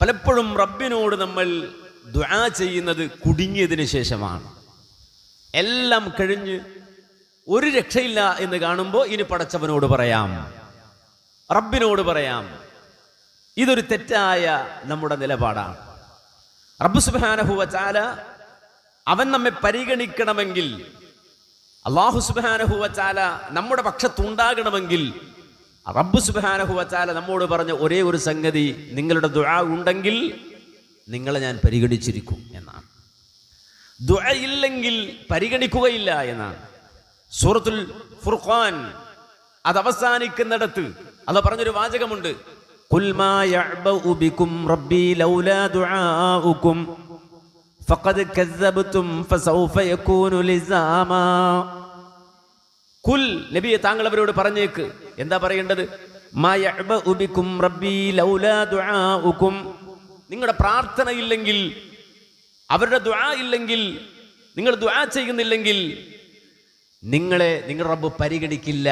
പലപ്പോഴും റബ്ബിനോട് നമ്മൾ ദ്വാ ചെയ്യുന്നത് കുടുങ്ങിയതിന് ശേഷമാണ്. എല്ലാം കഴിഞ്ഞ് ഒരു രക്ഷയില്ല എന്ന് കാണുമ്പോൾ ഇനി പടച്ചവനോട് പറയാം. റബ്ബിനോട് പറയാം. ഇതൊരു തെറ്റായ നമ്മുടെ നിലപാടാണ്. റബ്ബ് സുബാനഹുവ ചാല അവൻ നമ്മെ പരിഗണിക്കണമെങ്കിൽ അള്ളാഹു സുബാനഹുവ ചാല നമ്മുടെ പക്ഷത്തുണ്ടാകണമെങ്കിൽ റബ്ബ് സുബാനഹുവച്ചാല നമ്മോട് പറഞ്ഞ ഒരേ ഒരു സംഗതി നിങ്ങളുടെ ദുആ ഉണ്ടെങ്കിൽ നിങ്ങളെ ഞാൻ പരിഗണിച്ചിരിക്കും എന്നാണ്. ദുആ ഇല്ലെങ്കിൽ പരിഗണിക്കുകയില്ല എന്നാണ്. സൂറത്തുൽ ഫുർഖാൻ അത് അവസാനിക്കുന്നിടത്ത് അത് പറഞ്ഞൊരു വാചകമുണ്ട്. "ഖുൽ മാ യഅ്ബഉ ബികും റബ്ബി ലൗലാ ദുആഉകും ഫഖദ് കസ്സബ്തും ഫസൗഫ യകൂനു ലിസാമാ. കുൽ നബിയെ താങ്കൾ അവരോട് പറഞ്ഞേക്ക്. എന്താ പറയേണ്ടത്? നിങ്ങളുടെ പ്രാർത്ഥന ഇല്ലെങ്കിൽ അവരുടെ ദ്വാ ഇല്ലെങ്കിൽ നിങ്ങൾ ദ്വാ ചെയ്യുന്നില്ലെങ്കിൽ നിങ്ങളെ നിങ്ങളുടെ റബ്ബ് പരിഗണിക്കില്ല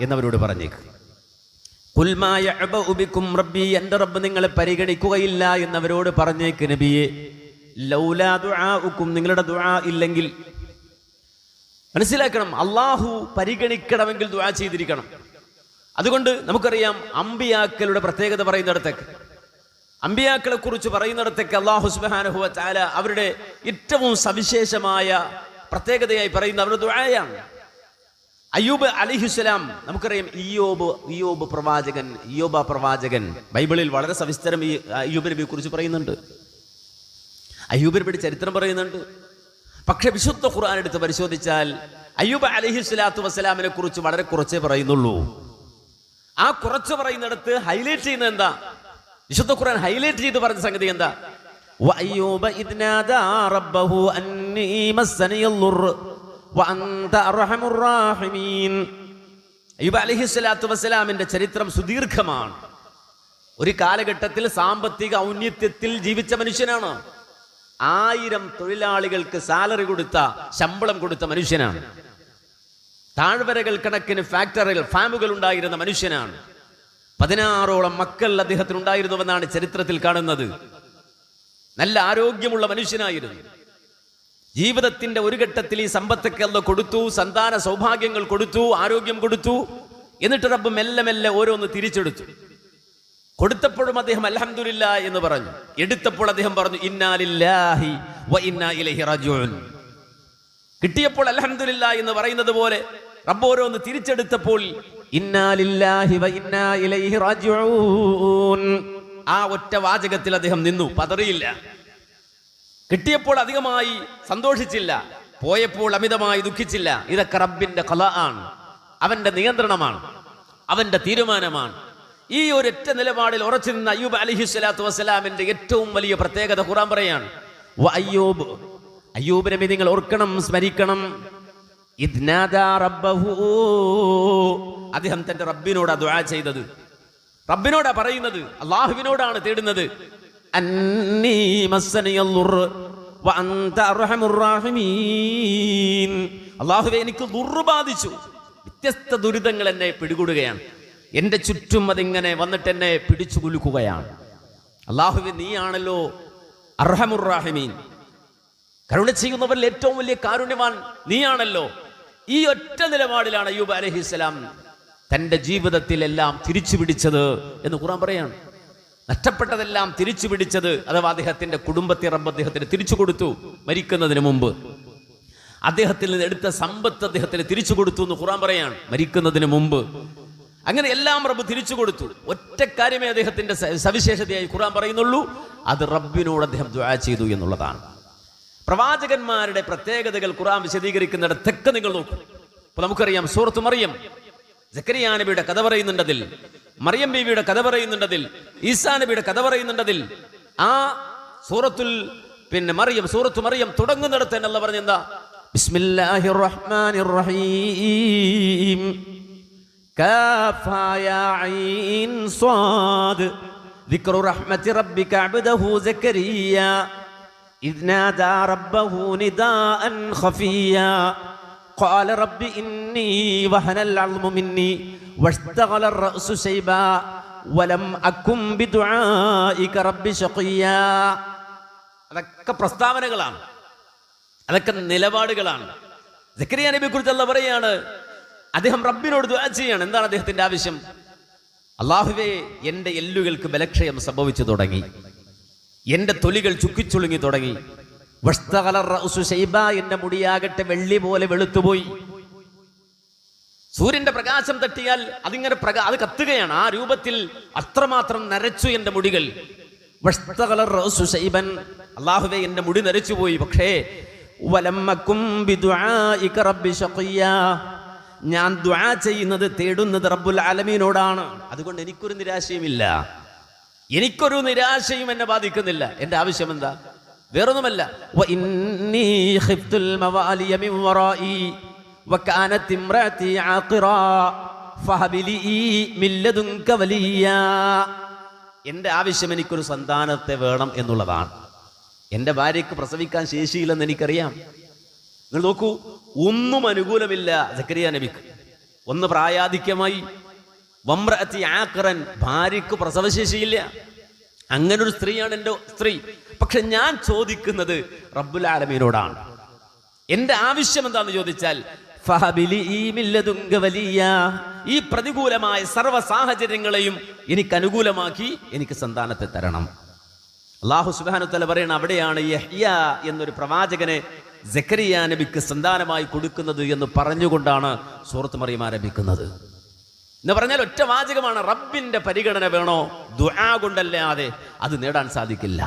എന്നവരോട് പറഞ്ഞേക്ക്. കുൽമായ അബ ബികും റബ്ബി എന്റെ റബ്ബ് നിങ്ങളെ പരിഗണിക്കുകയില്ല എന്നവരോട് പറഞ്ഞേക്ക് നബിയെ. ലൗലാ ദുആഉക്കും നിങ്ങളുടെ ദുആ ഇല്ലെങ്കിൽ മനസ്സിലാക്കണം അള്ളാഹു പരിഗണിക്കണമെങ്കിൽ ദുആ ചെയ്തിരിക്കണം. അതുകൊണ്ട് നമുക്കറിയാം അമ്പിയാക്കളുടെ പ്രത്യേകത പറയുന്നിടത്തേക്ക്. അമ്പിയാക്കളെ കുറിച്ച് പറയുന്നിടത്തേക്ക് അള്ളാഹു സുബാനുഹുവ ചാല അവരുടെ ഏറ്റവും സവിശേഷമായ പ്രത്യേകതയായി പറയുന്ന അവരുടെ ദുആയാണ്. അയ്യൂബ് അലിഹുസലാം നമുക്കറിയാം ഇയോബ് ഇയോബ് പ്രവാചകൻ ഇയോബ പ്രവാചകൻ. ബൈബിളിൽ വളരെ സവിസ്തരം ഈ അയ്യൂബ് നബിയെ കുറിച്ച് പറയുന്നുണ്ട്. അയ്യൂബ് നബിയുടെ ചരിത്രം പറയുന്നുണ്ട്. പക്ഷെ വിശുദ്ധ ഖുർആൻ എടുത്ത് പരിശോധിച്ചാൽ അയ്യൂബ് അലഹി സ്വലാത്തു വസ്സലാമിനെ കുറിച്ച് വളരെ കുറച്ചേ പറയുന്നുള്ളൂ. ആ കുറച്ച് പറയുന്നിടത്ത് ഹൈലൈറ്റ് ചെയ്യുന്നത് എന്താ? വിശുദ്ധ ഖുർആൻ ഹൈലൈറ്റ് ചെയ്ത് പറഞ്ഞ സംഗതി എന്താ? അയ്യൂബ് അലഹി സ്വലാത്തു വസ്സലാമിന്റെ ചരിത്രം സുദീർഘമാണ്. ഒരു കാലഘട്ടത്തിൽ സാമ്പത്തിക ഔന്നത്യത്തിൽ ജീവിച്ച മനുഷ്യനാണ്. ആയിരം തൊഴിലാളികൾക്ക് സാലറി കൊടുത്ത ശമ്പളം കൊടുത്ത മനുഷ്യനാണ്. താഴ്വരകൾ കണക്കിന് ഫാക്ടറികൾ ഫാമുകൾ ഉണ്ടായിരുന്ന മനുഷ്യനാണ്. പതിനാറോളം മക്കൾ അദ്ദേഹത്തിന് ഉണ്ടായിരുന്നുവെന്നാണ് ചരിത്രത്തിൽ കാണുന്നത്. നല്ല ആരോഗ്യമുള്ള മനുഷ്യനായിരുന്നു. ജീവിതത്തിന്റെ ഒരു ഘട്ടത്തിൽ ഈ സമ്പത്തൊക്കെ അല്ല കൊടുത്തു സന്താന സൗഭാഗ്യങ്ങൾ കൊടുത്തു ആരോഗ്യം കൊടുത്തു. എന്നിട്ട് റബ്ബ് മെല്ലെ മെല്ലെ ഓരോന്ന് തിരിച്ചെടുത്തു. കൊടുത്തപ്പോഴും അദ്ദേഹം അലഹമില്ല എന്ന് പറഞ്ഞു. എടുത്തപ്പോൾ അദ്ദേഹം പറഞ്ഞു ഇന്നാലില്ലാഹി വ കിട്ടിയപ്പോൾ അലഹമില്ല എന്ന് പറയുന്നത് പോലെ റബ്ബോരോന്ന് തിരിച്ചെടുത്തപ്പോൾ ഇന്നാലില്ലാഹി വ ഇലൈഹി റാജിഊൻ. ആ ഒറ്റ വാചകത്തിൽ അദ്ദേഹം നിന്നു പതറിയില്ല. കിട്ടിയപ്പോൾ അധികമായി സന്തോഷിച്ചില്ല. പോയപ്പോൾ അമിതമായി ദുഃഖിച്ചില്ല. ഇതൊക്കെ റബ്ബിന്റെ കല ആണ്. അവന്റെ നിയന്ത്രണമാണ്. അവന്റെ തീരുമാനമാണ്. ഈ ഒരൊറ്റ നിലപാടിൽ ഉറച്ചു നിന്ന അയ്യൂബ് അലഹി സ്വലാത്തു വസ്സലാമിന്റെ ഏറ്റവും വലിയ പ്രത്യേകത ഖുറാൻ പറയാണ്. "വ അയ്യൂബ് അയ്യൂബ് നബി നിങ്ങൾ ഓർക്കണം സ്മരിക്കണം. അദ്ദേഹം തന്റെ റബ്ബിനോടാ ദുആ ചെയ്തത്. റബ്ബിനോടാ പറയുന്നത് അള്ളാഹുവിനോടാണ് തേടുന്നത്. അള്ളാഹുവേ എനിക്ക് ദുർബാധിച്ചു വ്യത്യസ്ത ദുരിതങ്ങൾ എന്നെ പിടികൂടുകയാണ്. എന്റെ ചുറ്റും അതിങ്ങനെ വന്നിട്ട് എന്നെ പിടിച്ചു കുലുക്കുകയാണ്. അള്ളാഹുവെ നീയാണല്ലോ അർഹമുറാഹിമീൻ കരുണ ചെയ്യുന്നവരിൽ ഏറ്റവും വലിയ കാരുണ്യവാൻ നീയാണല്ലോ. ഈ ഒറ്റ നിലപാടിലാണ് അയ്യൂബ് തന്റെ ജീവിതത്തിലെല്ലാം തിരിച്ചു പിടിച്ചത് എന്ന് ഖുറാൻ പറയാണ്. നഷ്ടപ്പെട്ടതെല്ലാം തിരിച്ചു പിടിച്ചത് അഥവാ അദ്ദേഹത്തിന്റെ കുടുംബത്തെ റബ്ബ് അദ്ദേഹത്തിന് തിരിച്ചു കൊടുത്തു മരിക്കുന്നതിന് മുമ്പ്. അദ്ദേഹത്തിൽ നിന്ന് എടുത്ത സമ്പത്ത് അദ്ദേഹത്തിന് തിരിച്ചു കൊടുത്തു എന്ന് ഖുറാൻ പറയാണ്. മരിക്കുന്നതിന് മുമ്പ് അങ്ങനെ എല്ലാം റബ്ബ് തിരിച്ചു കൊടുത്തു. ഒറ്റ കാര്യമേ അദ്ദേഹത്തിന്റെ സവിശേഷതയായി ഖുറാൻ പറയുന്നുള്ളൂ. അത് റബ്ബിനോട് അദ്ദേഹം ദുആ ചെയ്തു എന്നുള്ളതാണ്. പ്രവാചകന്മാരുടെ പ്രത്യേകതകൾ ഖുറാൻ വിശദീകരിക്കുന്നിടത്തൊക്കെ നിങ്ങൾ നോക്കും. അപ്പൊ നമുക്കറിയാം സൂറത്ത് മറിയം. ജക്കരിയാ നബിയുടെ കഥ പറയുന്നുണ്ടതിൽ മറിയം ബീവിയുടെ കഥ പറയുന്നുണ്ടതിൽ ഈസാ നബിയുടെ കഥ പറയുന്നുണ്ടതിൽ ആ സൂറത്തുൽ പിന്നെ മറിയം സൂറത്ത് മറിയം തുടങ്ങുന്നിടത്ത് എന്നല്ല പറഞ്ഞെന്താ ബിസ്മില്ലാഹിർ റഹ്മാനിർ റഹീം. ذكر رحمة ربك عبده زكريا إذ نادى ربه نداء خفيا قال رب إني وهن العظم مني واشتغل الرأس شيبا വലം അക്കും ബിദുആഇക റബ്ബി ശഖിയ്യാ അതൊക്കെ പ്രസ്താവനകളാണ് അതൊക്കെ നിലപാടുകളാണ് സക്കരിയ നബിയെ കുറിച്ച് അല്ല പറയാണ് അദ്ദേഹം റബ്ബിനോട് ദുആ ചെയ്യാണ്. എന്താണ് അദ്ദേഹത്തിന്റെ ആവശ്യം? അള്ളാഹുവേ എന്റെ എല്ലുകൾക്ക് ബലക്ഷയം സംഭവിച്ചു തുടങ്ങി. എന്റെ തൊലികൾ ചുക്കിച്ചുളുങ്ങി തുടങ്ങി. എന്റെ മുടിയാകട്ടെ വെള്ളി പോലെ വെളുത്തുപോയി. സൂര്യന്റെ പ്രകാശം തട്ടിയാൽ അതിങ്ങനെ പ്രകാ അത് കത്തുകയാണ്. ആ രൂപത്തിൽ അത്രമാത്രം നരച്ചു എന്റെ മുടികൾ. അള്ളാഹുവേ എന്റെ മുടി നരച്ചുപോയി. പക്ഷേ ഞാൻ ദ്വാ ചെയ്യുന്നത് തേടുന്നത് റബ്ബുൽ ആലമീനോടാണ്. അതുകൊണ്ട് എനിക്കൊരു നിരാശയുമില്ല. എനിക്കൊരു നിരാശയും എന്നെ ബാധിക്കുന്നില്ല. എന്റെ ആവശ്യം എന്താ? വേറൊന്നുമല്ല. എന്റെ ആവശ്യം എനിക്കൊരു സന്താനത്തെ വേണം എന്നുള്ളതാണ്. എന്റെ ഭാര്യക്ക് പ്രസവിക്കാൻ ശേഷിയില്ലെന്ന് എനിക്കറിയാം. നിങ്ങൾ നോക്കൂ ഒന്നും അനുകൂലമില്ല സക്കരിയ നബിക്ക്. ഒന്ന് പ്രായാധിക്യമായി. വമ്രഅത്തി ആക്രൻ ഭാര്യക്ക് പ്രസവശേഷിയില്ല. അങ്ങനൊരു സ്ത്രീയാണ് എന്റെ സ്ത്രീ. പക്ഷെ ഞാൻ ചോദിക്കുന്നത് റബ്ബുൽ ആലമീനോടാണ്. എന്റെ ആവശ്യം എന്താണെന്ന് ചോദിച്ചാൽ ഈ പ്രതികൂലമായ സർവ സാഹചര്യങ്ങളെയും എനിക്ക് അനുകൂലമാക്കി എനിക്ക് സന്താനത്തെ തരണം. അള്ളാഹു സുബാനുത്തല പറയണ അവിടെയാണ് എന്നൊരു പ്രവാചകനെ ജക്കരിയ നബിക്ക് സന്താനമായി കൊടുക്കുന്നത് എന്ന് പറഞ്ഞുകൊണ്ടാണ് സൂറത്ത് മറിയം ആരംഭിക്കുന്നത് എന്ന് പറഞ്ഞാൽ ഒറ്റ വാചകമാണ് റബ്ബിന്റെ പരിഗണന വേണോ ദുആ കൊണ്ടല്ലാതെ അത് നേടാൻ സാധിക്കില്ല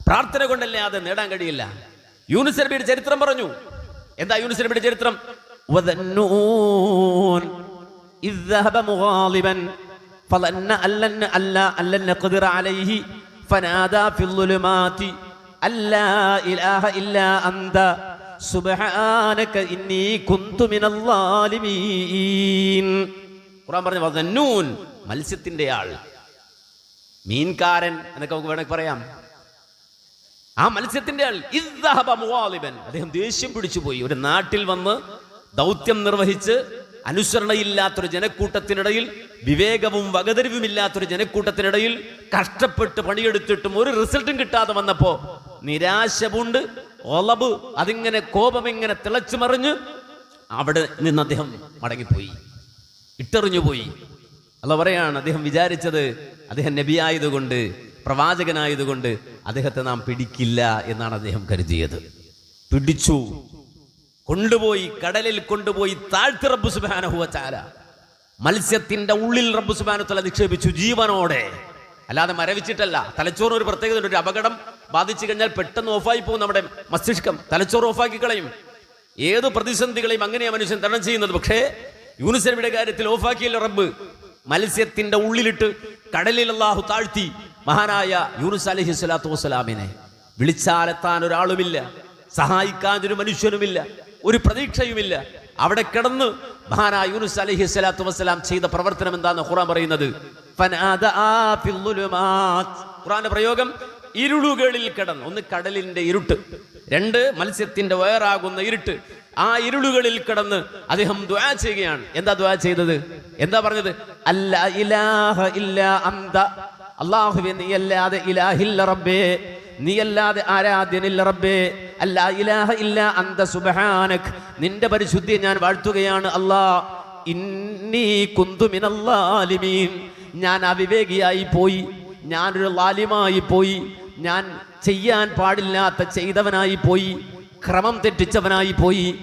പ്രാർത്ഥന കൊണ്ടല്ലാതെ നേടാൻ കഴിയില്ല യൂനുസ് നബിയുടെ ചരിത്രം പറഞ്ഞു എന്താ യൂനുസ് നബിയുടെ ചരിത്രം وذنون إذ ذهب مغاضبا فظن أن لن ألا أن لن نقدر عليه فنادى في الظلمات അന്ത. സുബ്ഹാനക ഇന്നി കുന്തു മത്സ്യത്തിന്റെ ആൾ. മീൻകാരൻ എന്നൊക്കെ നമുക്ക് വേണമെങ്കിൽ പറയാം. ആ മത്സ്യത്തിന്റെ ആൾ. ഇസ്ഹബ മുവാലിബൻ. അദ്ദേഹം ദേഷ്യം പിടിച്ചു പോയി. ഒരു നാട്ടിൽ വന്ന് ദൗത്യം നിർവഹിച്ച് അനുസരണയില്ലാത്തൊരു ജനക്കൂട്ടത്തിനിടയിൽ വിവേകവും വകതിരിവുമില്ലാത്തൊരു ജനക്കൂട്ടത്തിനിടയിൽ കഷ്ടപ്പെട്ട് പണിയെടുത്തിട്ടും ഒരു റിസൾട്ടും കിട്ടാതെ വന്നപ്പോൾ നിരാശ പൂണ്ട് ഒളബ് അതിങ്ങനെ കോപം ഇങ്ങനെ തിളച്ചു മറിഞ്ഞ് അവിടെ നിന്ന് അദ്ദേഹം മടങ്ങിപ്പോയി. ഇട്ടെറിഞ്ഞു പോയി. അല്ല പറയാണ് അദ്ദേഹം വിചാരിച്ചത് അദ്ദേഹം നബിയായതുകൊണ്ട് പ്രവാചകനായതുകൊണ്ട് അദ്ദേഹത്തെ നാം പിടിക്കില്ല എന്നാണ് അദ്ദേഹം കരുതിയത്. പിടിച്ചു. കൊണ്ടുപോയി കടലിൽ കൊണ്ടുപോയി താഴ്ത്തി റബ്ബു സുബാന ചാല മത്സ്യത്തിന്റെ ഉള്ളിൽ റബ്ബു സുബാനുത്തല നിക്ഷേപിച്ചു ജീവനോടെ. അല്ലാതെ മരവിച്ചിട്ടല്ല. തലച്ചോറിന് ഒരു പ്രത്യേകത ഒരു അപകടം. ബാധിച്ചു കഴിഞ്ഞാൽ പെട്ടെന്ന് ഓഫായി പോകും നമ്മുടെ മസ്തിഷ്കം. തലച്ചോറ് ഓഫാക്കി കളയും. ഏത് പ്രതിസന്ധികളെയും അങ്ങനെയാണ് മനുഷ്യൻ തരണം ചെയ്യുന്നത്. പക്ഷേ നബിയുടെ കാര്യത്തിൽ ഓഫാക്കിയല്ലോ റബ്ബ്. മത്സ്യത്തിന്റെ ഉള്ളിലിട്ട് കടലിൽ അള്ളാഹു താഴ്ത്തി മഹാനായ യൂനുസ് അലഹി സ്വലാത്തു വസ്സലാമിനെ വിളിച്ചാലെത്താൻ ഒരാളുമില്ല സഹായിക്കാൻ ഒരു മനുഷ്യനുമില്ല ഒരു പ്രതീക്ഷയുമില്ല. അവിടെ കിടന്ന് മഹാനായ യൂനുസ് അലഹി സ്വലാത്തു വസ്സലാം ചെയ്ത പ്രവർത്തനം എന്താന്ന് ഖുറാൻ പറയുന്നത്. ഖുറാന്റെ പ്രയോഗം ഇരുളുകളിൽ കിടന്ന് ഒന്ന് കടലിന്റെ ഇരുട്ട്. രണ്ട് മത്സ്യത്തിന്റെ വയറാകുന്ന ഇരുട്ട്. ആ ഇരുളുകളിൽ കിടന്ന് അദ്ദേഹം ദ്വാ ചെയ്യുകയാണ്. എന്താ ദ്വാ ചെയ്തത്? എന്താ പറഞ്ഞത്? അല്ല ഇലാഹ ഇല്ല അന്ത. അള്ളാഹുവെ നീയല്ലാതെ ഇലാഹില്ല റബ്ബേ. നീ അല്ലാതെ ആരാധ്യനില്ല റബ്ബേ. അല്ല ഇലാഹ ഇല്ല അന്ത സുബഹാനക്. നിന്റെ പരിശുദ്ധിയെ ഞാൻ വാഴ്ത്തുകയാണ് അല്ലാ. ഇന്നീ കുന്തുമിനല്ലാലിമീൻ ഞാൻ അവിവേകിയായി പോയി. ഞാനൊരു ലാലിമായി പോയി. ഞാൻ ചെയ്യാൻ പാടില്ലാത്ത ചെയ്തവനായി പോയി ക്രമം തെറ്റിച്ചവനായി പോയി.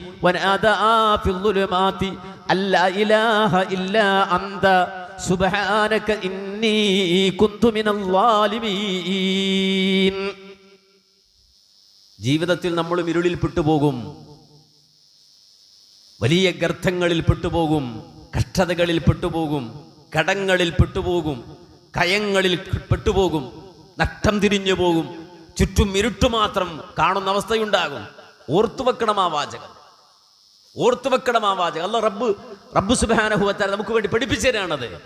ജീവിതത്തിൽ നമ്മളും ഇരുളിൽ പെട്ടുപോകും. വലിയ ഗർത്തങ്ങളിൽ പെട്ടുപോകും. കഷ്ടതകളിൽ പെട്ടുപോകും. കടങ്ങളിൽ പെട്ടുപോകും. കയങ്ങളിൽ പെട്ടുപോകും. നഷ്ടം തിരിഞ്ഞു പോകും. ചുറ്റും ഇരുട്ട് മാത്രം കാണുന്ന അവസ്ഥയുണ്ടാകും. ഓർത്തു വെക്കണം ആ വാചകം. ഓർത്തു വെക്കണം ആ വാചകം. അല്ല റബ്ബ് റബ്ബ് സുബാനഹുവത്താൽ നമുക്ക് വേണ്ടി പഠിപ്പിച്ചു തരാണത്.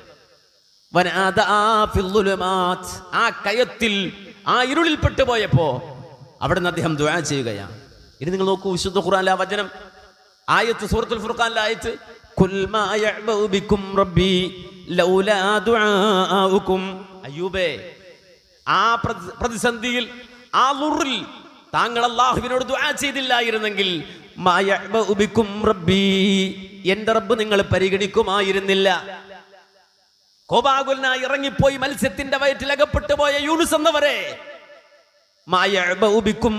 ആ കയത്തിൽ ആ ഇരുളിൽ പെട്ടുപോയപ്പോ അവിടെ നിന്ന് അദ്ദേഹം ദുആ ചെയ്യുകയാണ്. ഇനി നിങ്ങൾ നോക്കൂ വിശുദ്ധ ഖുർആനിലെ ആ വചനം. ആയത്ത് സൂറത്തുൽ ഫുർഖാനിലെ ആയത്ത് അയ്യൂബേ ആ പ്രതിസന്ധിയിൽ ആ ലുറിൽ താങ്കൾ അള്ളാഹുവിനോട് ദുആ ചെയ്തില്ലായിരുന്നെങ്കിൽ റബ്ബി എന്റെ റബ്ബ് നിങ്ങൾ പരിഗണിക്കുമായിരുന്നില്ല. കോപാകുലനായി ഇറങ്ങിപ്പോയി മത്സ്യത്തിന്റെ വയറ്റിൽ അകപ്പെട്ടു പോയ യൂനുസ് എന്നവരെ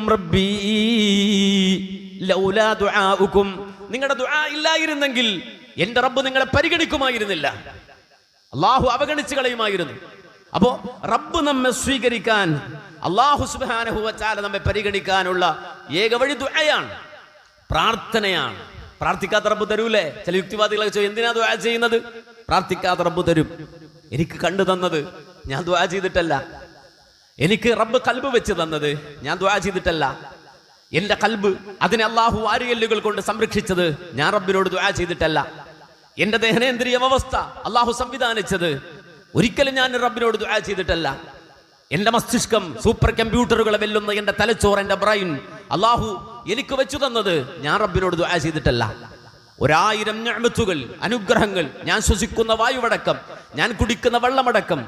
റബ്ബി ലൗലാ നിങ്ങളുടെ ദുആ ഇല്ലായിരുന്നെങ്കിൽ എന്റെ റബ്ബ് നിങ്ങളെ പരിഗണിക്കുമായിരുന്നില്ല. അള്ളാഹു അവഗണിച്ചു കളയുമായിരുന്നു. അപ്പോ റബ്ബ് നമ്മെ സ്വീകരിക്കാൻ അള്ളാഹു സുബ്ഹാനഹു വച്ചാല നമ്മെ പരിഗണിക്കാനുള്ള ഏക വഴി ദുആയാണ് പ്രാർത്ഥനയാണ്. പ്രാർത്ഥിക്കാത്ത റബ്ബ് തരൂലേ? ചില യുക്തിവാദികളൊക്കെ ചോദിച്ചു എന്തിനാ ദുആ ചെയ്യുന്നത്? പ്രാർത്ഥിക്കാത്ത റബ്ബ് തരും. എനിക്ക് കണ്ടു തന്നത് ഞാൻ ദുആ ചെയ്തിട്ടല്ല. എനിക്ക് റബ്ബ് കൽബ് വെച്ച് തന്നത് ഞാൻ ദുആ ചെയ്തിട്ടല്ല. എന്റെ കൽബ് അതിനെ അള്ളാഹു വാരിയല്ലുകൾ കൊണ്ട് സംരക്ഷിച്ചത് ഞാൻ റബ്ബിനോട് ദുആ ചെയ്തിട്ടല്ല. എന്റെ ദഹനേന്ദ്രിയ വ്യവസ്ഥ അള്ളാഹു സംവിധാനിച്ചത് ഒരിക്കലും ഞാൻ റബ്ബിനോട് ദുആ ചെയ്തിട്ടല്ല. എന്റെ മസ്തിഷ്കം സൂപ്പർ കമ്പ്യൂട്ടറുകളെ വെല്ലുന്ന എന്റെ തലച്ചോറ് എന്റെ ബ്രെയിൻ അള്ളാഹു എനിക്ക് വെച്ചു തന്നത് ഞാൻ റബ്ബിനോട് ദുആ ചെയ്തിട്ടല്ല. ഒരായിരം ഞാമത്തുകൾ അനുഗ്രഹങ്ങൾ ഞാൻ ശ്വസിക്കുന്ന വായുവടക്കം ഞാൻ കുടിക്കുന്ന വെള്ളമടക്കം.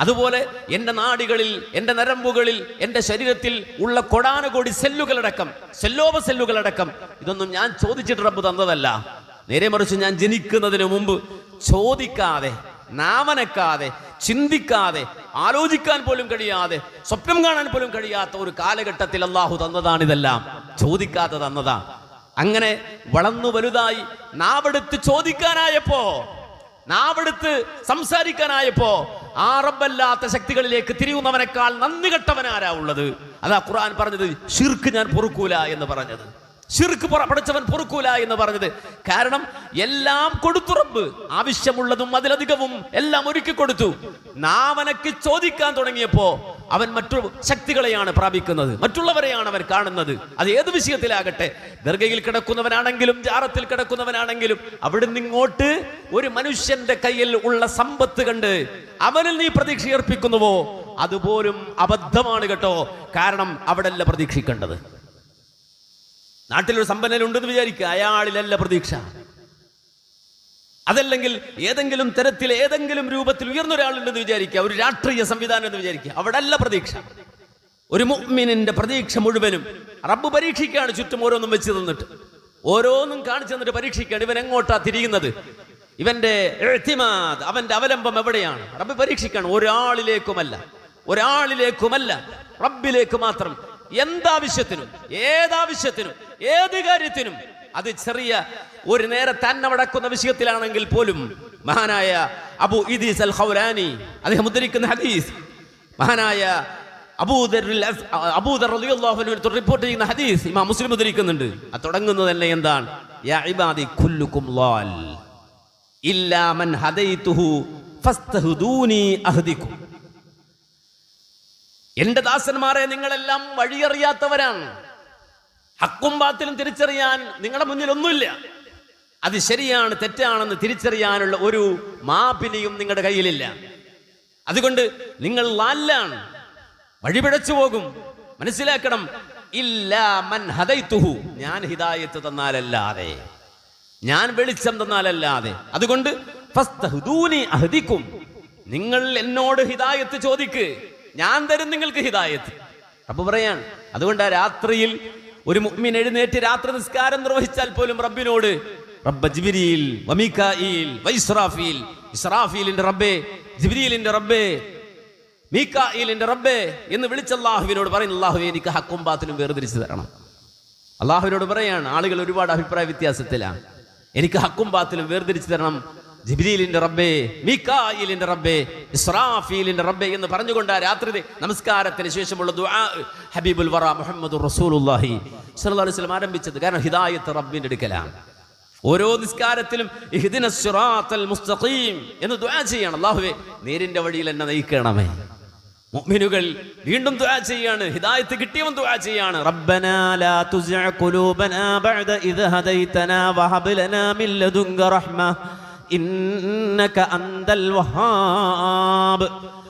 അതുപോലെ എന്റെ നാടികളിൽ എന്റെ നരമ്പുകളിൽ എന്റെ ശരീരത്തിൽ ഉള്ള കൊടാനുകോടി സെല്ലുകളടക്കം സെല്ലോപ സെല്ലുകളടക്കം. ഇതൊന്നും ഞാൻ ചോദിച്ചിട്ട് റബ്ബ് തന്നതല്ല. നേരെ മറിച്ച് ഞാൻ ജനിക്കുന്നതിന് മുമ്പ് ചോദിക്കാതെ നാമനക്കാതെ ചിന്തിക്കാതെ ആലോചിക്കാൻ പോലും കഴിയാതെ സ്വപ്നം കാണാൻ പോലും കഴിയാത്ത ഒരു കാലഘട്ടത്തിൽ അള്ളാഹു തന്നതാണിതെല്ലാം. ചോദിക്കാതെ തന്നതാ. അങ്ങനെ വളർന്നു വലുതായി നാവെടുത്ത് ചോദിക്കാനായപ്പോ നാവെടുത്ത് സംസാരിക്കാനായപ്പോ ആ റബ്ബല്ലാത്ത ശക്തികളിലേക്ക് തിരിയുന്നവനേക്കാൾ നന്ദി കെട്ടവനാരാ ഉള്ളത്? അതാ ഖുർആൻ പറഞ്ഞത് ഷിർക്ക് ഞാൻ പൊറുക്കൂല എന്ന് പറഞ്ഞത്. ഷിർക്ക് പുറ- പടച്ചവൻ പൊറുക്കൂല എന്ന് പറഞ്ഞത്. കാരണം എല്ലാം കൊടുത്തുറപ്പ് ആവശ്യമുള്ളതും അതിലധികവും എല്ലാം ഒരുക്കി കൊടുത്തു. നാവനക്ക് ചോദിക്കാൻ തുടങ്ങിയപ്പോ അവൻ മറ്റു ശക്തികളെയാണ് പ്രാപിക്കുന്നത്. മറ്റുള്ളവരെയാണ് അവൻ കാണുന്നത്. അത് ഏത് വിഷയത്തിലാകട്ടെ? ദർഗയിൽ കിടക്കുന്നവനാണെങ്കിലും ജാറത്തിൽ കിടക്കുന്നവനാണെങ്കിലും അവിടുന്ന് ഇങ്ങോട്ട് ഒരു മനുഷ്യന്റെ കയ്യിൽ ഉള്ള സമ്പത്ത് കണ്ട് അവനിൽ നീ പ്രതീക്ഷ അതുപോലും അബദ്ധമാണ് കേട്ടോ. കാരണം അവിടെല്ല പ്രതീക്ഷിക്കേണ്ടത്. നാട്ടിലൊരു സമ്പന്നനുണ്ടെന്ന് വിചാരിക്കുക അയാളിലല്ല പ്രതീക്ഷ. അതല്ലെങ്കിൽ ഏതെങ്കിലും തരത്തിൽ ഏതെങ്കിലും രൂപത്തിൽ ഉയർന്ന ഒരാളുണ്ടെന്ന് വിചാരിക്കുക ഒരു രാഷ്ട്രീയ സംവിധാനം എന്ന് വിചാരിക്കുക അവിടെ അല്ല പ്രതീക്ഷ. ഒരു മുഅ്മിനിന്റെ പ്രതീക്ഷ മുഴുവനും റബ്ബ് പരീക്ഷിക്കുകയാണ് ചുറ്റും ഓരോന്നും വെച്ച് തന്നിട്ട്. ഓരോന്നും കാണിച്ചു തന്നിട്ട് പരീക്ഷിക്കുകയാണ് ഇവൻ എങ്ങോട്ടാ തിരിയുന്നത്? ഇവന്റെ എഴുത്തിമാത് അവന്റെ അവലംബം എവിടെയാണ്? റബ്ബ് പരീക്ഷിക്കുകയാണ് ഒരാളിലേക്കുമല്ല. ഒരാളിലേക്കുമല്ല റബ്ബിലേക്ക് മാത്രം. എന്താവശ്യത്തിനും ഏതാവശ്യത്തിനും ഏത് കാര്യത്തിനും. അത് ചെറിയ ഒരു നേരെ തന്നെ അടക്കുന്ന വിഷയത്തിലാണെങ്കിൽ പോലും മഹാനായ അബു ഇദീസ് അൽ ഹൗലാനി അദ്ദേഹം ഉദ്ധരിക്കുന്ന ഹദീസ് മഹാനായ റിപ്പോർട്ട് ചെയ്യുന്ന ഹദീസ് ഇമാം മുസ്ലിം ഉദ്ധരിക്കുന്നുണ്ട്. അത് തുടങ്ങുന്നത് തന്നെ എന്താണ്? യാ ഇബാദി കുല്ലുക്കും ളാൽ ഇല്ലാ മൻ ഹദൈതുഹു ഫസ്തഹുദൂനി അഹ്ദിക്കും. എന്റെ ദാസന്മാരെ നിങ്ങളെല്ലാം വഴിയറിയാത്തവരാണ്. ഹക്കും ബാത്തിലും തിരിച്ചറിയാൻ നിങ്ങളുടെ മുന്നിൽ ഒന്നുമില്ല അത് ശരിയാണ് തെറ്റാണെന്ന് തിരിച്ചറിയാനുള്ള ഒരു മാപിനിയും നിങ്ങളുടെ കയ്യിലില്ല. അതുകൊണ്ട് നിങ്ങൾ ലാലാണ് വഴിപിഴച്ചു പോകും. മനസ്സിലാക്കണം ഇല്ല മൻ ഹദൈത്തുഹു ഞാൻ ഹിദായത്ത് തന്നാലല്ലാതെ ഞാൻ വെളിച്ചം തന്നാലല്ലാതെ. അതുകൊണ്ട് നിങ്ങൾ എന്നോട് ഹിദായത്ത് ചോദിക്ക്. ഞാൻ തരും നിങ്ങൾക്ക് ഹിദായത്ത്. അപ്പൊ പറയാണ് അതുകൊണ്ട് ആ രാത്രിയിൽ ഒരു മുഅ്മിൻ എഴുന്നേറ്റ് രാത്രി നിസ്കാരം നിർവഹിച്ചാൽ പോലും റബ്ബിനോട് റബ്ബ ജിബിരിയിൽ വമീകായിൽ വൈസ്രാഫീൽ ഇസ്രാഫീലിന്റെ റബ്ബേ ജിബിരിയിലിന്റെ റബ്ബേ മീക്കായിലിന്റെ റബ്ബേ എന്ന് വിളിച്ച അള്ളാഹുവിനോട് പറയുന്ന അള്ളാഹുവെ എനിക്ക് ഹക്കും ബാത്തിലും വേർതിരിച്ചു തരണം. അള്ളാഹുവിനോട് പറയാണ് ആളുകൾ ഒരുപാട് അഭിപ്രായ വ്യത്യാസത്തിലാണ് എനിക്ക് ഹക്കും ബാത്തിലും വേർതിരിച്ചു തരണം. ജിബ്രീലിന്റെ റബ്ബേ മിക്കായിലിന്റെ റബ്ബേ ഇസ്രാഫീലിന്റെ റബ്ബേ എന്ന് പറഞ്ഞുകൊണ്ട് ആ രാത്രി നമസ്കാരത്തിന് ശേഷമുള്ള ദുആ ഹബീബുൽ വറ മുഹമ്മദ് റസൂലുള്ളാഹി സ്വല്ലല്ലാഹു അലൈഹി വസല്ലം ആരംഭിച്ചത് കാരണം ഹിദായത്ത് റബ്ബിന്റെ അടുക്കലാണ്. ഓരോ നിസ്കാരത്തിലും മുസ്തഖീം എന്ന് ദുആ ചെയ്യണം. അല്ലാഹുവേ നേരിന്റെ വഴിയിൽ എന്നെ നയിക്കണമേ. മുഅ്മിനുകൾ വീണ്ടും ദുആ ചെയ്യാണ്. ഹിദായത്ത് കിട്ടിയവൻ ദുആ ചെയ്യാണ്. റബ്ബനാ ലാ തുസിഅ ഖുലൂബനാ ബഅദ ഇദ് ഹദൈതനാ വഹബ് ലനാ മിൻ ലദുൻക റഹ്മ. ഇന്നക അന്തൽ വഹാബ്.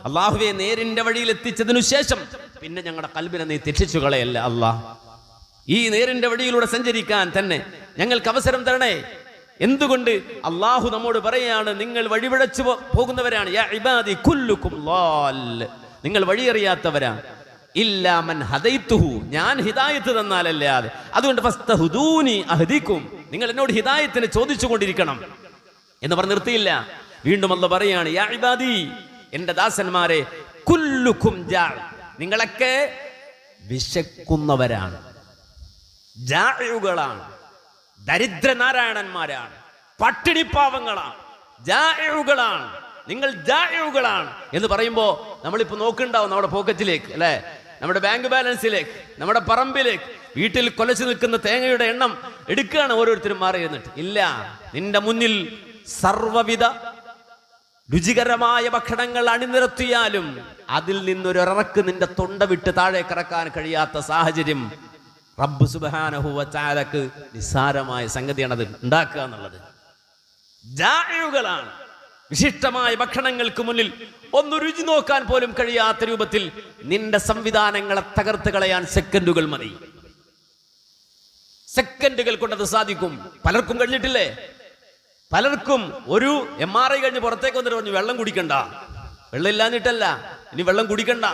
അല്ലാഹുവേ നേരിന്റെ വഴിയിൽ എത്തിച്ചതിനു ശേഷം പിന്നെ ഞങ്ങളുടെ കൽബിനെ നീ തെറ്റിച്ചു കളയല്ല അള്ളാഹ് ഈ നേരിന്റെ വഴിയിലൂടെ സഞ്ചരിക്കാൻ തന്നെ ഞങ്ങൾക്ക് അവസരം തരണേ. എന്തുകൊണ്ട്? അള്ളാഹു നമ്മോട് പറയാണ് നിങ്ങൾ വഴിപിഴച്ചു പോകുന്നവരാണ്. നിങ്ങൾ വഴിയറിയാത്തവരാണ് ഇല്ലാമൻ ഹദൈത്തുഹു. ഞാൻ ഹിദായത്ത് തന്നാലല്ലാതെ അതുകൊണ്ട് നിങ്ങൾ എന്നോട് ഹിദായത്തിന് ചോദിച്ചു കൊണ്ടിരിക്കണം എന്ന് പറഞ്ഞ് നിർത്തിയില്ല. വീണ്ടും അല്ല പറയാണ് എന്റെ ദാസന്മാരെ കുല്ലുക്കും നിങ്ങളൊക്കെ വിശക്കുന്നവരാണ്. ജാഴുകളാണ് ദരിദ്രനാരായണന്മാരാണ്. പട്ടിണിപ്പാവങ്ങളാണ്. ജാഴുകളാണ് നിങ്ങൾ ജാഴുകളാണ് എന്ന് പറയുമ്പോൾ നമ്മളിപ്പോൾ നോക്കുന്നുണ്ടാവും നമ്മുടെ പോക്കറ്റിലേക്ക് അല്ലേ? നമ്മുടെ ബാങ്ക് ബാലൻസിലേക്ക് നമ്മുടെ പറമ്പിലേക്ക്. വീട്ടിൽ കൊലച്ചു നിൽക്കുന്ന തേങ്ങയുടെ എണ്ണം എടുക്കുകയാണ് ഓരോരുത്തരും മാറി ഇല്ല നിന്റെ മുന്നിൽ സർവവിധ രുചികരമായ ഭക്ഷണങ്ങൾ അണിനിരത്തിയാലും അതിൽ നിന്നൊരിറക്ക് നിന്റെ തൊണ്ട വിട്ട് താഴെ കിടക്കാൻ കഴിയാത്ത സാഹചര്യം റബ്ബ് സുബാനഹുവ ചാലക്ക് നിസ്സാരമായ സംഗതിയാണ് അത് ഉണ്ടാക്കുക എന്നുള്ളത്. ജാഴുകളാണ് വിശിഷ്ടമായ ഭക്ഷണങ്ങൾക്ക് മുന്നിൽ ഒന്ന് രുചി നോക്കാൻ പോലും കഴിയാത്ത രൂപത്തിൽ നിന്റെ സംവിധാനങ്ങളെ തകർത്ത് കളയാൻ സെക്കൻഡുകൾ മതി. സെക്കൻഡുകൾ കൊണ്ടത് സാധിക്കും. പലർക്കും കഴിഞ്ഞിട്ടില്ലേ? പലർക്കും ഒരു എം ആർ ഐ കഴിഞ്ഞ് പുറത്തേക്ക് വന്നിട്ട് പറഞ്ഞു വെള്ളം കുടിക്കണ്ട. വെള്ളം ഇല്ലാഞ്ഞിട്ടല്ല ഇനി വെള്ളം കുടിക്കണ്ട.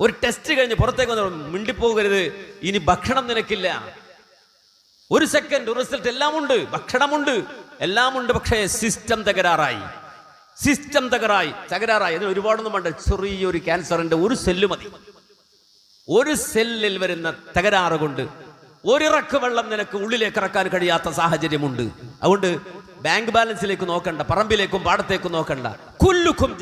ഒരു ടെസ്റ്റ് കഴിഞ്ഞ് പുറത്തേക്ക് വന്നിട്ട് മിണ്ടിപ്പോകരുത് ഇനി ഭക്ഷണം നിനക്കില്ല. ഒരു സെക്കൻഡ് റിസൾട്ട് എല്ലാം ഉണ്ട് ഭക്ഷണമുണ്ട് എല്ലാം ഉണ്ട് പക്ഷേ സിസ്റ്റം തകരാറായി. സിസ്റ്റം തകരായി തകരാറായി. അതിന് ഒരുപാടൊന്നും വേണ്ട ചെറിയൊരു ക്യാൻസറിന്റെ ഒരു സെല്ല് മതി. ഒരു സെല്ലിൽ വരുന്ന തകരാറ് കൊണ്ട് ഒരിറക്ക് വെള്ളം നിനക്ക് ഉള്ളിലേക്ക് ഇറക്കാൻ കഴിയാത്ത സാഹചര്യമുണ്ട്. അതുകൊണ്ട് ബാങ്ക് ബാലൻസിലേക്ക് നോക്കണ്ട പറമ്പിലേക്കും പാടത്തേക്കും നോക്കണ്ട. കുല്ലുക്കും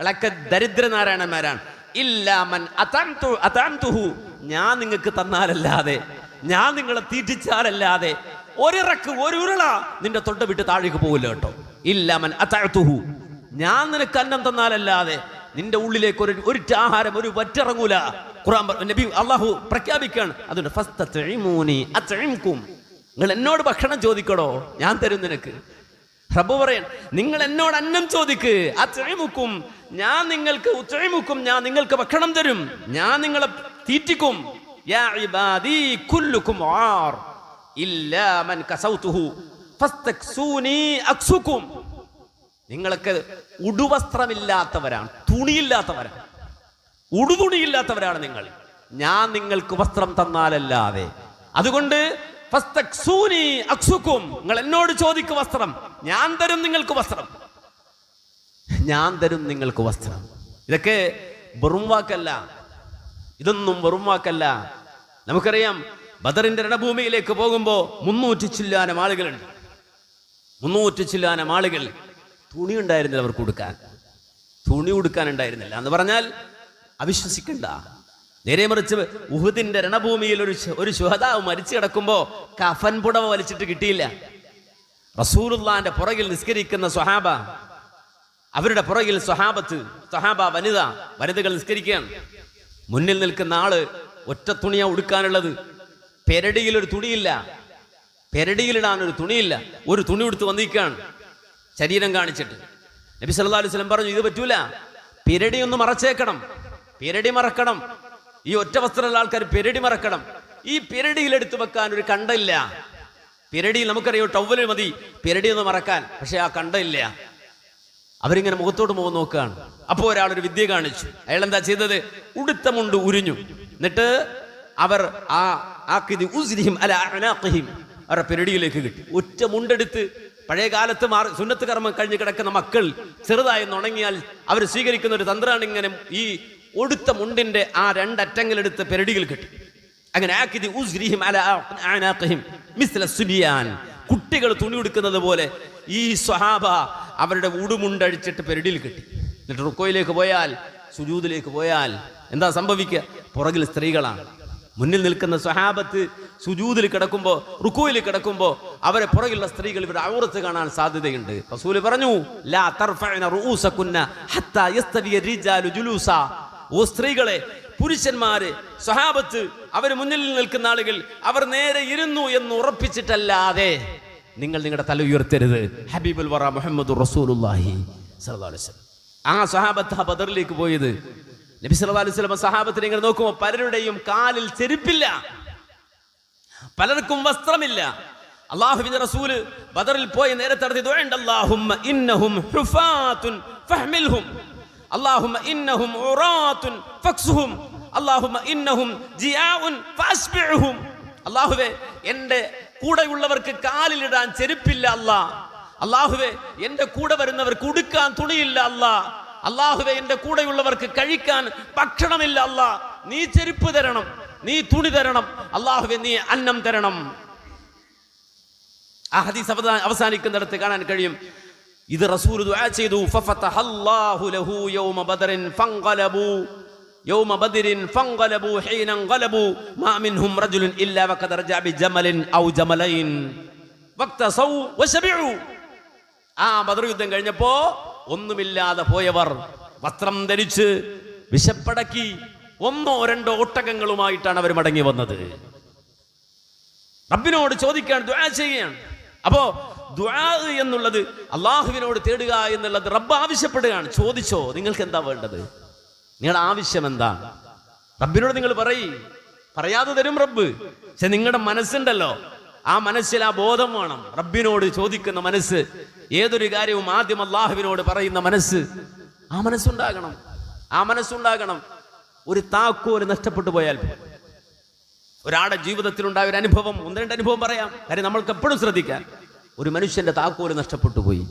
ഇളക്കെ ദരിദ്രനാരായണന്മാരാണ്. ഇല്ലാമൻ അതാൻതു അതാൻതുഹു ഞാൻ നിങ്ങൾക്ക് തന്നാലല്ലാതെ ഞാൻ നിങ്ങളെ തീറ്റിച്ചാലല്ലാതെ ഒരിറക്ക് ഒരു ഉരുള നിന്റെ തൊട്ട വിട്ട് താഴേക്ക് പോകില്ല കേട്ടോ. ഇല്ലാമൻ അതാഴ്ത്തുഹു ഞാൻ നിനക്ക് അന്നം തന്നാലല്ലാതെ നിന്റെ ഉള്ളിലേക്ക് ഒരു ഒരു ആഹാരം ഒരു വറ്റിറങ്ങൂല. ഖുർആൻ നബി അള്ളാഹു പ്രഖ്യാപിക്കുകയാണ്. അതുകൊണ്ട്. നിങ്ങൾ എന്നോട് ഭക്ഷണം ചോദിക്കടോ ഞാൻ തരും നിനക്ക്. റബ്ബ് പറയാൻ നിങ്ങൾ എന്നോട് അന്നം ചോദിക്ക് ആ ചെഴിമുക്കും ഞാൻ നിങ്ങൾക്ക് ഉച്ചഴിമുക്കും ഞാൻ നിങ്ങൾക്ക് ഭക്ഷണം തരും ഞാൻ നിങ്ങളെ തീറ്റിക്കും. നിങ്ങളൊക്കെ ഉടുവസ്ത്രമില്ലാത്തവരാണ് തുണിയില്ലാത്തവരാണ്. ഉടുതുണിയില്ലാത്തവരാണ് നിങ്ങൾ. ഞാൻ നിങ്ങൾക്ക് വസ്ത്രം തന്നാലല്ലാതെ. അതുകൊണ്ട് നിങ്ങൾ എന്നോട് ചോദിക്കും വസ്ത്രം. ഞാൻ തരും നിങ്ങൾക്ക് വസ്ത്രം. ഞാൻ തരും നിങ്ങൾക്ക് വസ്ത്രം. ഇതൊക്കെ വെറും വാക്കല്ല. ഇതൊന്നും വെറും വാക്കല്ല. നമുക്കറിയാം ബദറിന്റെ രണഭൂമിയിലേക്ക് പോകുമ്പോൾ മുന്നൂറ്റി ചില്ലാനം ആളുകളുണ്ട്. മുന്നൂറ്റി ചില്ലാനം ആളുകൾ തുണി ഉണ്ടായിരുന്നില്ല അവർക്ക് കൊടുക്കാൻ. തുണി കൊടുക്കാൻ ഉണ്ടായിരുന്നില്ല. എന്ന് പറഞ്ഞാൽ അവിശ്വസിക്കണ്ട. നേരെ മറിച്ച് ഉഹുദിന്റെ രണഭൂമിയിൽ ഒരു ഒരു ശുഹതാവ് മരിച്ചു കിടക്കുമ്പോൾ കഫൻ പുടവ വലിച്ചിട്ട് കിട്ടിയില്ല. റസൂലുള്ളാന്റെ പുറകിൽ നിസ്കരിക്കുന്ന സ്വഹാബ അവരുടെ പുറകിൽ സ്വഹാബത്ത് സ്വഹാബ വനിത വനിതകൾ നിസ്കരിക്കുകയാണ്. മുന്നിൽ നിൽക്കുന്ന ആൾ ഒറ്റ തുണിയാ ഉടുക്കാനുള്ളത്. പെരടിയിൽ ഒരു തുണിയില്ല. പെരടിയിലിടാൻ ഒരു തുണിയില്ല. ഒരു തുണി ഉടുത്ത് വന്നിരിക്കുകയാണ്. ശരീരം കാണിച്ചിട്ട്. നബി സല്ലല്ലാഹു അലൈഹി പറഞ്ഞു ഇത് പറ്റൂല. പെരടി ഒന്ന് മറച്ചേക്കണം. പിരടി മറക്കണം. ഈ ഒറ്റ വസ്ത്രമുള്ള ആൾക്കാർ പെരടി മറക്കണം. ഈ പെരടിയിൽ എടുത്തു വെക്കാൻ ഒരു കണ്ടില്ല പെരടി നമുക്കറിയാം ടവൽ മതി. പെരടി ഒന്ന് മറക്കാൻ. പക്ഷെ ആ കണ്ടില്ല അവരിങ്ങനെ മുഖത്തോട് മുഖം നോക്കുകയാണ്. അപ്പോൾ ഒരാൾ ഒരു വിദ്യ കാണിച്ചു. അയാൾ എന്താ ചെയ്തത്? ഉടുത്ത മുണ്ട് ഉരിഞ്ഞു. എന്നിട്ട് അവർ ആ ആക്കിതി ഉസ്രിഹിം അല അനാഖിഹിം അവരുടെ പെരടിയിലേക്ക് കിട്ടി. ഒറ്റ മുണ്ടെടുത്ത് പഴയ കാലത്ത് മാറി സുന്നത്ത് കർമ്മം കഴിഞ്ഞ് കിടക്കുന്ന മക്കൾ ചെറുതായി ഉണങ്ങിയാൽ അവർ സ്വീകരിക്കുന്ന ഒരു തന്ത്രമാണ് ഇങ്ങനെ ഈ ഒടുത്ത മുണ്ടിന്റെ ആ രണ്ടറ്റങ്ങളെടുത്ത് പെരടികൾ കെട്ടി. അങ്ങനെ കുട്ടികൾ തുണി ഉടുക്കുന്നത് പോലെ ഈ സ്വഹാബ അവരുടെ ഉടുമുണ്ടഴിച്ചിട്ട് പെരടിയിൽ കെട്ടി. എന്നിട്ട് റുക്കോയിലേക്ക് പോയാൽ സുജൂദിലേക്ക് പോയാൽ എന്താ സംഭവിക്കുക? പുറകിൽ സ്ത്രീകളാണ്. മുന്നിൽ നിൽക്കുന്ന സ്വഹാബത്ത് സുജൂതിൽ കിടക്കുമ്പോൾ റുക്കോയിൽ കിടക്കുമ്പോൾ അവരെ പുറകിലുള്ള സ്ത്രീകൾ ഇവരുടെ ഔറത്ത് കാണാൻ സാധ്യതയുണ്ട്. പറഞ്ഞു ലാ ഹത്താ ജുലൂസ. ഓ സ്ത്രീകളെ പുരുഷന്മാര് സ്വഹാബത്ത് അവർ മുന്നിൽ നിൽക്കുന്ന ആളുകൾ അവർ നേരെ ഇരുന്നു എന്ന് ഉറപ്പിച്ചിട്ടല്ലാതെ നിങ്ങൾ നിങ്ങളുടെ തല ഉയർത്തരുത്. ഹബീബുൽ വറ മുഹമ്മദ് അലൈഹി വസല്ലം. ആ സഹാബത്ത് ബദറിലേക്ക് പോയത്. നബി സല്ലാ അലൈഹി വസല്ലം സഹാബത്തിനെ ഇങ്ങനെ നോക്കുമ്പോൾ പലരുടെയും കാലിൽ ചെരുപ്പില്ല. പലർക്കും വസ്ത്രമില്ല. അള്ളാഹുവിന്റെ റസൂൽ ബദറിൽ പോയി നേരത്തെ അല്ലാഹുമ്മ ഇന്നഹും ഹുഫാത്തുൻ ഫഹ്മിൽഹും അല്ലാഹുമ്മ ഇന്നഹും ജിയാഉൻ ഫഅസ്ബിഉഹും അല്ലാഹുവേ എന്റെ കൂടെയുള്ളവർക്ക് കാലിലിടാൻ ചെരുപ്പില്ല അല്ലാ. അല്ലാഹുവേ എന്റെ കൂടെ വരുന്നവർക്ക് ഉടുക്കാൻ തുണിയില്ല അല്ലാ. അല്ലാഹുവേ എന്റെ കൂടെയുള്ളവർക്ക് കഴിക്കാൻ ഭക്ഷണമില്ല അല്ലാ. നീ ചെരുപ്പ് തരണം നീ തുണി തരണം അല്ലാഹുവേ നീ അന്നം തരണം. ആ ഹദീസ് അവസാനിക്കുന്നിടത്ത് കാണാൻ കഴിയും. ഇത് റസൂൽ ദുആ ചെയ്തു. ലഹു യൗമ ബദറിൻ യൗമ ബദറിൻ മാ മിൻഹും ഇല്ലാ ഔ ജമലൈൻ. ആ ബദർ യുദ്ധം കഴിഞ്ഞപ്പോ ഒന്നുമില്ലാതെ പോയവർ വസ്ത്രം ധരിച്ച് വിശപ്പടക്കി ഒന്നോ രണ്ടോ ഒട്ടകങ്ങളുമായിട്ടാണ് അവർ മടങ്ങി വന്നത്. റബ്ബിനോട് ചോദിക്കാൻ ദുആ ചെയ്യുകയാണ് അപ്പോ ദുആ എന്നുള്ളത് അള്ളാഹുവിനോട് തേടുക എന്നുള്ളത് റബ്ബ് ആവശ്യപ്പെടുകയാണ്. ചോദിച്ചോ നിങ്ങൾക്ക് എന്താ വേണ്ടത്? നിങ്ങളുടെ ആവശ്യം എന്താ റബ്ബിനോട് നിങ്ങൾ പറയ്. പറയാതെ തരും റബ്ബ്. പക്ഷെ നിങ്ങളുടെ മനസ്സുണ്ടല്ലോ. ആ മനസ്സിൽ ആ ബോധം വേണം. റബ്ബിനോട് ചോദിക്കുന്ന മനസ്സ് ഏതൊരു കാര്യവും ആദ്യം അള്ളാഹുവിനോട് പറയുന്ന മനസ്സ് ആ മനസ്സുണ്ടാകണം. ആ മനസ്സുണ്ടാകണം. ഒരു താക്കോൽ നഷ്ടപ്പെട്ടു പോയാൽ ഒരാളുടെ ജീവിതത്തിൽ ഉണ്ടായ ഒരു അനുഭവം ഒന്ന് രണ്ട് അനുഭവം പറയാം. കാര്യം നമ്മൾക്ക് എപ്പോഴും ശ്രദ്ധിക്കാൻ ഒരു മനുഷ്യന്റെ താക്കോൽ നഷ്ടപ്പെട്ടു പോയി.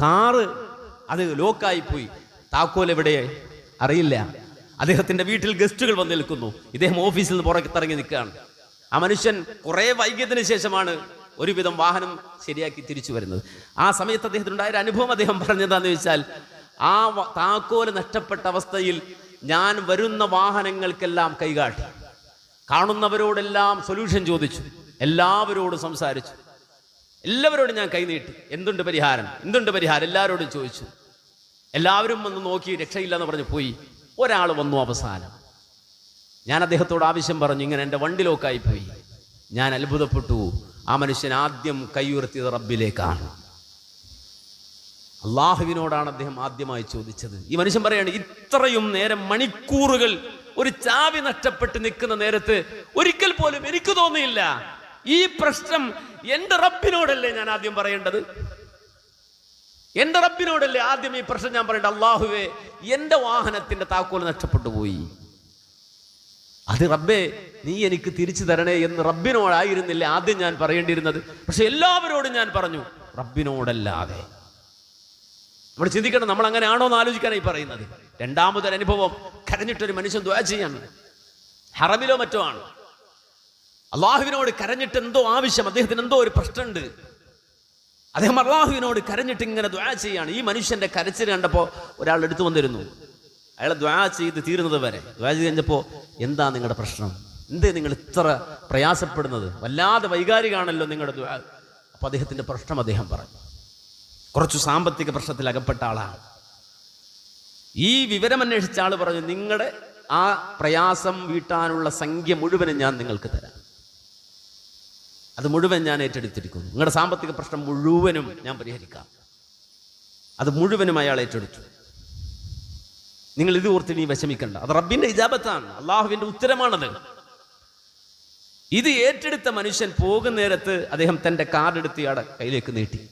കാറ് അത് ലോക്കായി പോയി. താക്കോൽ എവിടെ? അറിയില്ല. അദ്ദേഹത്തിന്റെ വീട്ടിൽ ഗസ്റ്റുകൾ വന്ന് നിൽക്കുന്നു. ഇദ്ദേഹം ഓഫീസിൽ നിന്ന് പുറത്തിറങ്ങി നിൽക്കുകയാണ്. ആ മനുഷ്യൻ കുറേ വൈകിയതിനു ശേഷമാണ് ഒരുവിധം വാഹനം ശരിയാക്കി തിരിച്ചു വരുന്നത്. ആ സമയത്ത് അദ്ദേഹത്തിനുണ്ടായ ഒരു അനുഭവം അദ്ദേഹം പറഞ്ഞതാന്ന് വെച്ചാൽ ആ താക്കോൽ നഷ്ടപ്പെട്ട അവസ്ഥയിൽ ഞാൻ വരുന്ന വാഹനങ്ങൾക്കെല്ലാം കൈകാട്ടി. കാണുന്നവരോടെല്ലാം സൊല്യൂഷൻ ചോദിച്ചു. എല്ലാവരോടും സംസാരിച്ചു. എല്ലാവരോടും ഞാൻ കൈനീട്ടി. എന്തുണ്ട് പരിഹാരം? എന്തുണ്ട് പരിഹാരം? എല്ലാവരോടും ചോദിച്ചു. എല്ലാവരും വന്ന് നോക്കി രക്ഷയില്ല എന്ന് പറഞ്ഞ് പോയി. ഒരാൾ വന്നു അവസാനം. ഞാൻ അദ്ദേഹത്തോട് ആവശ്യം പറഞ്ഞു ഇങ്ങനെ എന്റെ വണ്ടി ലോക്കായി പോയി. ഞാൻ അത്ഭുതപ്പെട്ടു. ആ മനുഷ്യൻ ആദ്യം കൈയുയർത്തിയത് റബ്ബിലേക്കാണ്. അള്ളാഹുവിനോടാണ് അദ്ദേഹം ആദ്യമായി ചോദിച്ചത്. ഈ മനുഷ്യൻ പറയാണ് ഇത്രയും നേരം മണിക്കൂറുകൾ ഒരു ചാവി നഷ്ടപ്പെട്ട് നിൽക്കുന്ന നേരത്ത് ഒരിക്കൽ പോലും എനിക്ക് തോന്നിയില്ല. ഈ പ്രശ്നം എന്റെ റബ്ബിനോടല്ലേ ഞാൻ ആദ്യം പറയേണ്ടത്? എന്റെ റബ്ബിനോടല്ലേ ആദ്യം ഈ പ്രശ്നം ഞാൻ പറയേണ്ടത്? അള്ളാഹുവേ എന്റെ വാഹനത്തിന്റെ താക്കോൽ നഷ്ടപ്പെട്ടു പോയി. അത് റബ്ബേ നീ എനിക്ക് തിരിച്ചു തരണേ എന്ന് റബ്ബിനോടായിരുന്നില്ല ആദ്യം ഞാൻ പറയേണ്ടിയിരുന്നത്? പക്ഷെ എല്ലാവരോടും ഞാൻ പറഞ്ഞു റബ്ബിനോടല്ലാതെ. നമ്മൾ ചിന്തിക്കണം നമ്മൾ അങ്ങനെ ആണോ എന്ന് ആലോചിക്കാനായി പറയുന്നത്. രണ്ടാമതൊരു അനുഭവം കരഞ്ഞിട്ടൊരു മനുഷ്യൻ ദ്വാ ചെയ്യാണ് ഹറബിലോ മറ്റോ ആണ്. അള്ളാഹുവിനോട് കരഞ്ഞിട്ട് എന്തോ ആവശ്യം അദ്ദേഹത്തിന് എന്തോ ഒരു പ്രശ്നമുണ്ട്. അദ്ദേഹം അള്ളാഹുവിനോട് കരഞ്ഞിട്ട് ഇങ്ങനെ ദ്വാ ചെയ്യാണ്. ഈ മനുഷ്യന്റെ കരച്ചിൽ കണ്ടപ്പോൾ ഒരാൾ എടുത്തു വന്നിരുന്നു. അയാൾ ദ്വാ ചെയ്ത് തീരുന്നത് വരെ. ദ്വാ ചെയ്ത് കഴിഞ്ഞപ്പോൾ എന്താ നിങ്ങളുടെ പ്രശ്നം? എന്തേ നിങ്ങൾ ഇത്ര പ്രയാസപ്പെടുന്നത്? വല്ലാതെ വൈകാരികാണല്ലോ നിങ്ങളുടെ ദ്വാ അപ്പോൾ അദ്ദേഹത്തിന്റെ പ്രശ്നം അദ്ദേഹം പറഞ്ഞു. കുറച്ചു സാമ്പത്തിക പ്രശ്നത്തിൽ അകപ്പെട്ട ആളാണ്. ഈ വിവരം അന്വേഷിച്ച ആൾ പറഞ്ഞു നിങ്ങളുടെ ആ പ്രയാസം വീട്ടാനുള്ള സംഖ്യ മുഴുവനും ഞാൻ നിങ്ങൾക്ക് തരാം. അത് മുഴുവൻ ഞാൻ ഏറ്റെടുത്തിരിക്കുന്നു. നിങ്ങളുടെ സാമ്പത്തിക പ്രശ്നം മുഴുവനും ഞാൻ പരിഹരിക്കാം. അത് മുഴുവനും അയാൾ ഏറ്റെടുത്തു. നിങ്ങൾ ഇത് ഓർത്ത് നീ വിഷമിക്കണ്ട. അത് റബ്ബിന്റെ ഇജാബത്താണ്. അള്ളാഹുവിന്റെ ഉത്തരമാണത്. ഇത് ഏറ്റെടുത്ത മനുഷ്യൻ പോകുന്ന നേരത്ത് അദ്ദേഹം തന്റെ കാർഡ് എടുത്ത് ഇയാളെ കയ്യിലേക്ക് നീട്ടി.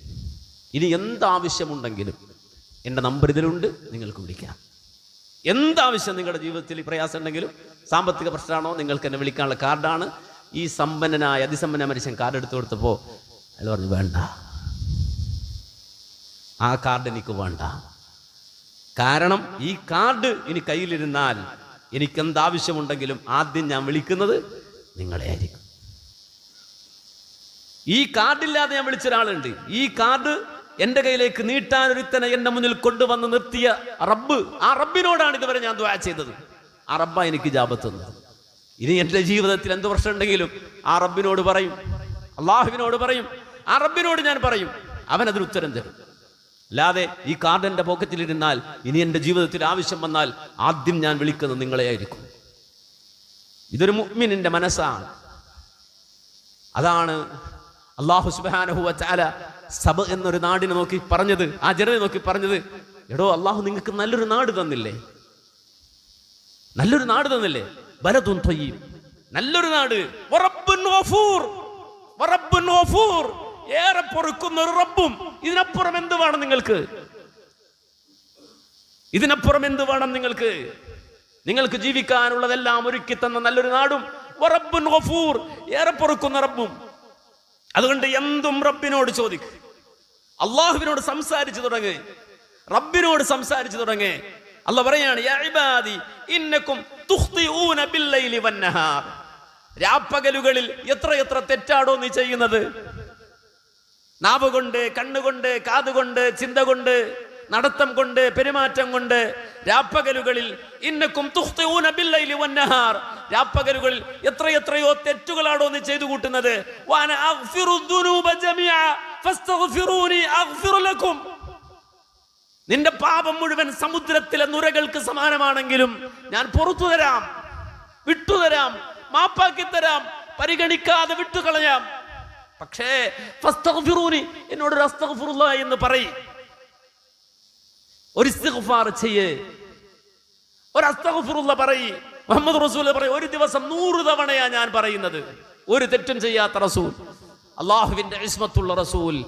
ഇനി എന്താവശ്യമുണ്ടെങ്കിലും എന്റെ നമ്പർ ഇതിലുണ്ട് നിങ്ങൾക്ക് വിളിക്കാം. എന്താവശ്യം നിങ്ങളുടെ ജീവിതത്തിൽ പ്രയാസം ഉണ്ടെങ്കിലും സാമ്പത്തിക പ്രശ്നമാണോ നിങ്ങൾക്ക് എന്നെ വിളിക്കാനുള്ള കാർഡാണ് ഈ സമ്പന്നനായ അതിസമ്പന്ന മനുഷ്യൻ കാർഡ് എടുത്തു കൊടുത്തപ്പോൾ അയാൾ പറഞ്ഞു വേണ്ട. ആ കാർഡ് എനിക്ക് വേണ്ട. കാരണം ഈ കാർഡ് ഇനി കയ്യിലിരുന്നാൽ എനിക്ക് എന്താവശ്യമുണ്ടെങ്കിലും ആദ്യം ഞാൻ വിളിക്കുന്നത് നിങ്ങളെ ആയിരിക്കും. ഈ കാർഡില്ലാതെ ഞാൻ വിളിച്ച ഒരാളുണ്ട്. ഈ കാർഡ് എന്റെ കയ്യിലേക്ക് നീട്ടാൻ ഒരുത്തനെ എന്റെ മുന്നിൽ കൊണ്ടുവന്ന് നിർത്തിയ റബ്ബ്. ആ റബ്ബിനോടാണ് ഇതുവരെ ഞാൻ ദ്വാ ചെയ്തത്. ആ റബ്ബ എനിക്ക് ജാപത്ത് തന്നത്. ഇനി എന്റെ ജീവിതത്തിൽ എന്ത് പ്രശ്നം ഉണ്ടെങ്കിലും ആ റബ്ബിനോട് പറയും. അള്ളാഹുവിനോട് പറയും. ആ റബ്ബിനോട് ഞാൻ പറയും. അവൻ അതിന് ഉത്തരം തരും. അല്ലാതെ ഈ കാർഡ് എന്റെ പോക്കറ്റിലിരുന്നാൽ ഇനി എന്റെ ജീവിതത്തിൽ ആവശ്യം വന്നാൽ ആദ്യം ഞാൻ വിളിക്കുന്നത് നിങ്ങളെ ആയിരിക്കും. ഇതൊരു മുഅ്മിനിന്റെ മനസ്സാണ്. അതാണ് അള്ളാഹു സുബാനഹു വച്ചാല സബ എന്നൊരു നാടിനെ നോക്കി പറഞ്ഞത് ആ ജനതയെ നോക്കി പറഞ്ഞത്. എടോ അള്ളാഹു നിങ്ങൾക്ക് നല്ലൊരു നാട് തന്നില്ലേ? നല്ലൊരു നാട് തന്നില്ലേ? നല്ലൊരു നാട്. ഏറെ പൊറുക്കുന്ന ഒരു റബ്ബും. ഇതിനപ്പുറം എന്ത് വേണം നിങ്ങൾക്ക്? ഇതിനപ്പുറം എന്ത് വേണം നിങ്ങൾക്ക്? നിങ്ങൾക്ക് ജീവിക്കാനുള്ളതെല്ലാം ഒരുക്കി തന്ന നല്ലൊരു നാടും. ഏറെ പൊറുക്കുന്ന റബ്ബും. അതുകൊണ്ട് എന്തും റബ്ബിനോട് ചോദിക്കും. അള്ളാഹുവിനോട് സംസാരിച്ചു തുടങ്ങ്. റബ്ബിനോട് സംസാരിച്ചു തുടങ്ങ്. അല്ല പറയാണ്. രാപ്പകലുകളിൽ എത്ര എത്ര തെറ്റാടോ നീ ചെയ്യുന്നത്? നാവ് കൊണ്ട് കണ്ണുകൊണ്ട് കാതുകൊണ്ട് ചിന്ത കൊണ്ട് നടത്തം കൊണ്ട് പെരുമാറ്റം കൊണ്ട് രാപ്പകലുകളിൽ ഇന്നക്കും രാപ്പകലുകളിൽ എത്ര എത്രയോ തെറ്റുകളാണോ നീ ചെയ്തു കൂട്ടുന്നത്? നിന്റെ പാപം മുഴുവൻ സമുദ്രത്തിലെ നുരകൾക്ക് സമാനമാണെങ്കിലും ഞാൻ പുറത്തു തരാം വിട്ടുതരാം മാപ്പാക്കി തരാം പരിഗണിക്കാതെ വിട്ടുകളയാം. പക്ഷേ എന്നോട് എന്ന് പറയും. ഒരു ചെയ്യേ. ഒരു പറയ്. മുഹമ്മദ് റസൂൽ പറയും ഒരു ദിവസം നൂറ് തവണയാ ഞാൻ പറയുന്നത്. ഒരു തെറ്റും ചെയ്യാത്ത റസൂൽ. അള്ളാഹുവിന്റെ ഇസ്മത്തുള്ള റസൂൽ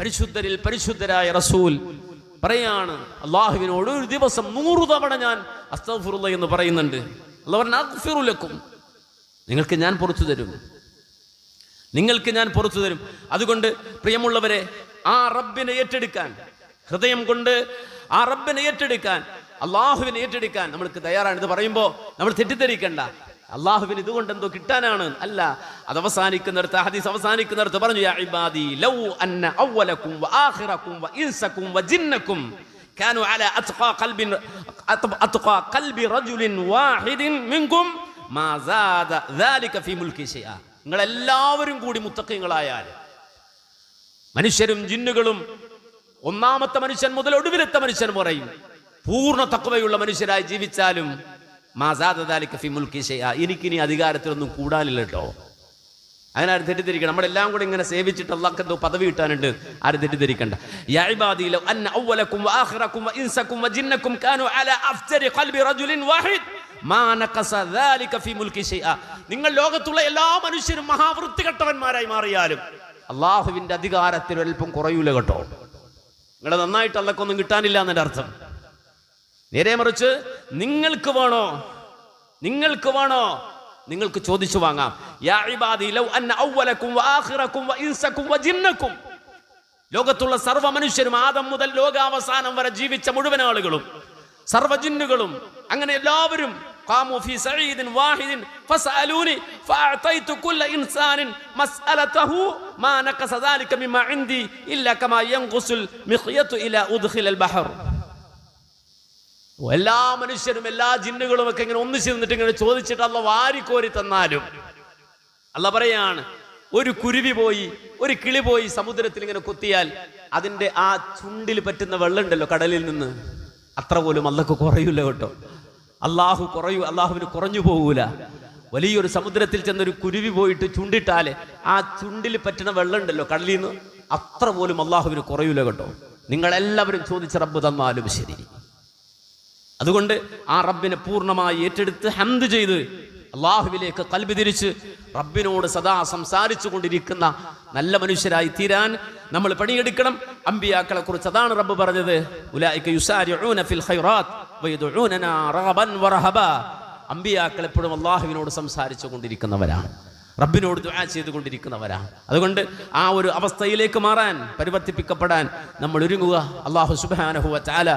പരിശുദ്ധരിൽ പരിശുദ്ധരായ റസൂൽ പറയാണ് അള്ളാഹുവിനോട് ഒരു ദിവസം നൂറു തവണ ഞാൻ അസ്തഫുറുല്ല എന്ന് പറയുന്നുണ്ട്. പറഞ്ഞു, നിങ്ങൾക്ക് ഞാൻ പുറത്തു തരും. നിങ്ങൾക്ക് ഞാൻ പുറത്തു തരും. അതുകൊണ്ട് പ്രിയമുള്ളവരെ ആ റബ്ബിനെ ഏറ്റെടുക്കാൻ ഹൃദയം കൊണ്ട് ആ റബ്ബിനെ ഏറ്റെടുക്കാൻ അള്ളാഹുവിനെ ഏറ്റെടുക്കാൻ നമ്മൾക്ക് തയ്യാറാണ്. ഇത് പറയുമ്പോൾ നമ്മൾ തെറ്റിദ്ധരിക്കണ്ട. അള്ളാഹുവിന് ഇതുകൊണ്ട് എന്തോ കിട്ടാനാണ് അല്ല അത് അവസാനിക്കുന്നിടത്ത് ആ ഹദീസ് അവസാനിക്കുന്നിടത്ത് പറഞ്ഞു "യാ ഇബാദി ലൗ അന്ന അവലക്കും വ ആഖിറക്കും വ ഇൻസക്കും വ ജിന്നക്കും كانوا على أتقى قلب أتقى قلب رجل واحد منكم ما زاد ذلك في ملك شيئا നിങ്ങൾ എല്ലാവരും കൂടി മുത്തക്കങ്ങളായാൽ മനുഷ്യരും ജിന്നുകളും ഒന്നാമത്തെ മനുഷ്യൻ മുതൽ ഒടുവിലത്തെ മനുഷ്യൻ പറയും പൂർണ്ണ തക്കവയുള്ള മനുഷ്യരായി ജീവിച്ചാലും മാസാദാലിക്ക് ഫിമുൽക്കി എനിക്കിനി അധികാരത്തിലൊന്നും കൂടാനില്ല കേട്ടോ. അങ്ങനെ ആരും തെറ്റിദ്ധരിക്കണം നമ്മളെല്ലാം കൂടെ ഇങ്ങനെ സേവിച്ചിട്ട് അള്ളാഹ് എന്തോ പദവി കിട്ടാനുണ്ട്. ആരും തെറ്റിദ്ധരിക്കണ്ട. കാനു അലാ ഖൽബി മുൽക്കി നിങ്ങൾ ലോകത്തുള്ള എല്ലാ മനുഷ്യരും മഹാവൃത്തികെട്ടവന്മാരായി മാറിയാലും അള്ളാഹുവിന്റെ അധികാരത്തിൽ ഒരൽപ്പം കുറയൂല കേട്ടോ. നിങ്ങളെ നന്നായിട്ട് അള്ളക്കൊന്നും കിട്ടാനില്ല എന്നതിന്റെ അർത്ഥം. നേരെ മറിച്ച് നിങ്ങൾക്ക് വേണോ നിങ്ങൾക്ക് വേണോ നിങ്ങൾക്ക് ചോദിച്ചു വാങ്ങാം യാ ഇബാദി ലൗ അന്ന അവലക്കും വആഖിറക്കും വഇൻസക്കും വജിന്നക്കും ലോകത്തുള്ള സർവ്വ മനുഷ്യരും ആദം മുതൽ ലോകാവസാനം വരെ ജീവിച്ച മുഴുവൻ ആളുകളും സർവ്വ ജിന്നുകളും അങ്ങനെ എല്ലാവരും قاموا في سعيد واحد فسألوني فأعطيت كل إنسان مسألته ما نقص ذلك مما عندي إلا كما ينقص المخيط إلى أدخل البحر എല്ലാ മനുഷ്യരും എല്ലാ ജിന്നുകളും ഒക്കെ ഇങ്ങനെ ഒന്നിച്ച് നിന്നിട്ട് ഇങ്ങനെ ചോദിച്ചിട്ട് അല്ല വാരിക്കോരി തന്നാലും. അല്ല പറയാണ് ഒരു കുരുവി പോയി ഒരു കിളി പോയി സമുദ്രത്തിൽ ഇങ്ങനെ കൊത്തിയാൽ അതിന്റെ ആ ചുണ്ടിൽ പറ്റുന്ന വെള്ളം ഉണ്ടല്ലോ കടലിൽ നിന്ന്. അത്ര പോലും അല്ലക്ക് കുറയൂല കേട്ടോ. അള്ളാഹു കുറയൂ അള്ളാഹുവിന് കുറഞ്ഞു പോകൂല. വലിയൊരു സമുദ്രത്തിൽ ചെന്നൊരു കുരുവി പോയിട്ട് ചുണ്ടിട്ടാൽ ആ ചുണ്ടിൽ പറ്റുന്ന വെള്ളം ഉണ്ടല്ലോ കടലിൽ നിന്ന് അത്ര പോലും അള്ളാഹുവിന് കുറയൂല കേട്ടോ. നിങ്ങളെല്ലാവരും ചോദിച്ച റബ്ബ് തന്നാലും ശരി. അതുകൊണ്ട് ആ റബ്ബിനെ പൂർണമായി ഏറ്റെടുത്ത് ഹന്ത് ചെയ്ത് അള്ളാഹുവിലേക്ക് കൽബി തിരിച്ച് റബ്ബിനോട് സദാ സംസാരിച്ചു കൊണ്ടിരിക്കുന്ന നല്ല മനുഷ്യരായി തീരാൻ നമ്മൾ പണിയെടുക്കണം. അമ്പിയാക്കളെ കുറിച്ച് അതാണ് റബ്ബ് പറഞ്ഞത്. അമ്പിയാക്കൾ എപ്പോഴും അള്ളാഹുവിനോട് സംസാരിച്ചു കൊണ്ടിരിക്കുന്നവരാണ് റബ്ബിനോട് ദുആ ചെയ്തുകൊണ്ടിരിക്കുന്നവരാണ് അതുകൊണ്ട് ആ ഒരു അവസ്ഥയിലേക്ക് മാറാൻ പരിവർത്തിപ്പിക്കപ്പെടാൻ നമ്മൾ ഒരുങ്ങുക അള്ളാഹു സുബാനഹുവ ചാല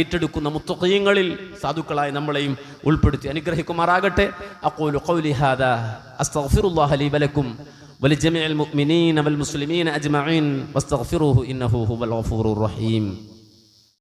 ഏറ്റെടുക്കുന്ന മുത്തഖീങ്ങളിൽ സാധുക്കളായി നമ്മളെയും ഉൾപ്പെടുത്തി അനുഗ്രഹിക്കുമാറാകട്ടെ അഖൂലു ഖൗലി ഹാദാ അസ്തഗ്ഫിറുല്ലാഹ ലി വലക്കും ولجميع المؤمنين والمسلمين أجمعين واستغفروه إنه هو الغفور الرحيم